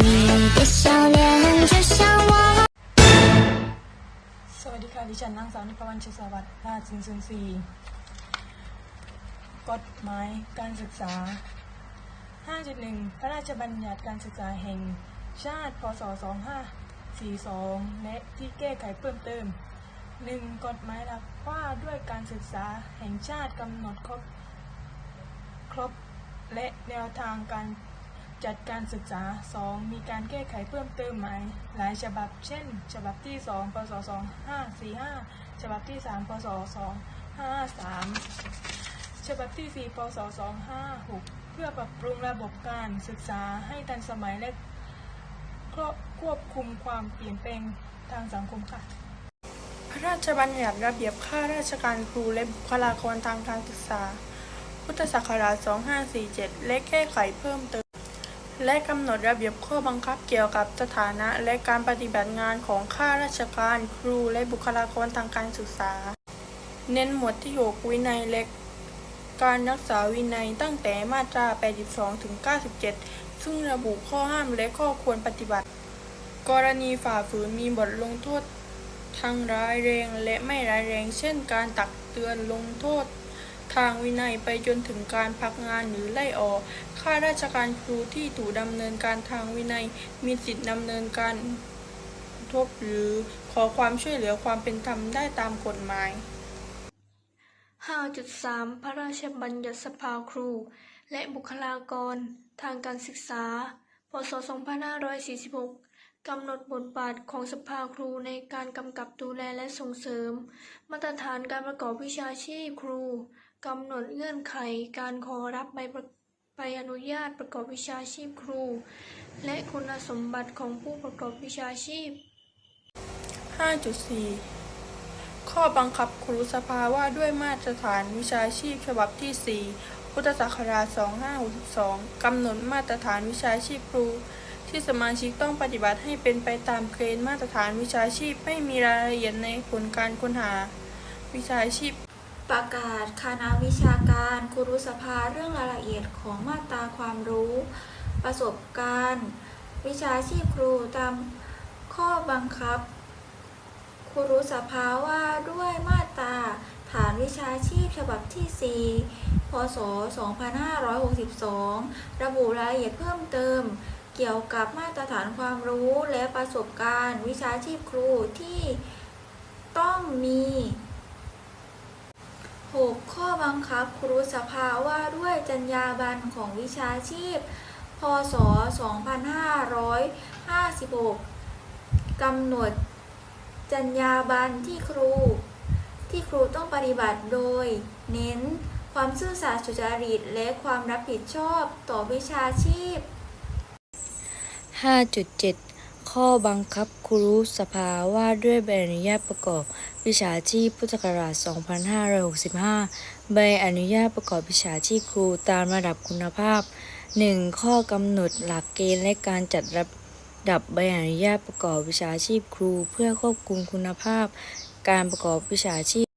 你的笑脸就像我。 สวัสดีค่ะ ดิฉันนางสาวนิพวรรณชิสวัสดิ์ราชสิงห์สุนทรีย์กฎหมายการศึกษา 5.1 พระราชบัญญัติการศึกษาแห่งชาติ พศ 2542 และที่แก้ไขเพิ่มเติม 1. กฎหมายหลักว่าด้วยการศึกษาแห่งชาติกำหนดครบ ครบและแนวทางการ จัดการศึกษา 2. มีการแก้ไขเพิ่มเติมหมายหลายฉบับ เช่น ฉบับที่ 2 พศ 2545 ฉบับที่ 3 พศ 2553 ฉบับที่ 4 พศ 256 เพื่อปรับปรุงระบบการศึกษาให้ทันสมัยและควบคุมความเปลี่ยนแปลงทางสังคมค่ะ พระราชบัญญัติระเบียบข้าราชการครูและบุคลากรทางการศึกษา พุทธศักราช 2547 และแก้ไขเพิ่มเติม และกำหนดระเบียบข้อบังคับเกี่ยวกับสถานะและการปฏิบัติงานของข้าราชการครูและบุคลากรทางการศึกษา เน้นหมวดที่ 6 วินัยและการรักษาวินัยตั้งแต่มาตรา 82 ถึง 97 ซึ่งระบุข้อห้ามและข้อควรปฏิบัติ กรณีฝ่าฝืนมีบทลงโทษทั้งร้ายแรงและไม่ร้ายแรง เช่น การตักเตือนลงโทษ ทางวินัยไปจนถึงการพักงานหรือไล่ออก ข้าราชการครูที่ถูกดำเนินการทางวินัย มีสิทธิดำเนินการทบหรือขอความช่วยเหลือความเป็นธรรมได้ตามกฎหมาย 5.3 พระราชบัญญัติสภาครู และบุคลากร ทางการศึกษา พศ 2546 กำหนดบทบาทของสภาครูในการกำกับดูแลและส่งเสริม มาตรฐานการประกอบวิชาชีพครู กำหนดเงื่อนไขการขอรับใบใบอนุญาตประกอบวิชาชีพครู และคุณสมบัติของผู้ประกอบวิชาชีพ 5.4 ข้อบังคับครูสภาว่าด้วยมาตรฐานวิชาชีพฉบับที่ 4 พุทธศักราช 2562 กำหนดมาตรฐานวิชาชีพครู ที่สมาชิกต้องปฏิบัติให้เป็นไปตามเกณฑ์มาตรฐานวิชาชีพไม่มีรายละเอียดในผลการค้นหาวิชาชีพ ประกาศคณะวิชาการครูสภาเรื่องรายละเอียดของมาตราความรู้ ประสบการณ์ วิชาชีพครูตามข้อบังคับครูสภาว่าด้วยมาตราฐานวิชาชีพฉบับที่ 4 พศ 2562 ระบุรายละเอียดเพิ่มเติม เกี่ยวกับมาตรฐานความรู้และประสบการณ์ วิชาชีพครูที่ต้องมี บังคับครูสภาว่าด้วยจรรยาบรรณของวิชาชีพ พศ 2556 กำหนดจรรยาบรรณที่ครู ที่ครูต้องปฏิบัติโดย เน้นความซื่อสัตย์สุจริตและความรับผิดชอบต่อวิชาชีพ 5.7 ข้อบังคับครูสภาว่าด้วยใบอนุญาตประกอบวิชาชีพพุทธศักราช 2565 ใบอนุญาตประกอบวิชาชีพครูตามระดับคุณภาพ 1. ข้อกำหนดหลักเกณฑ์และการจัดระดับใบอนุญาตประกอบวิชาชีพครู เพื่อควบคุมคุณภาพ การประกอบวิชาชีพ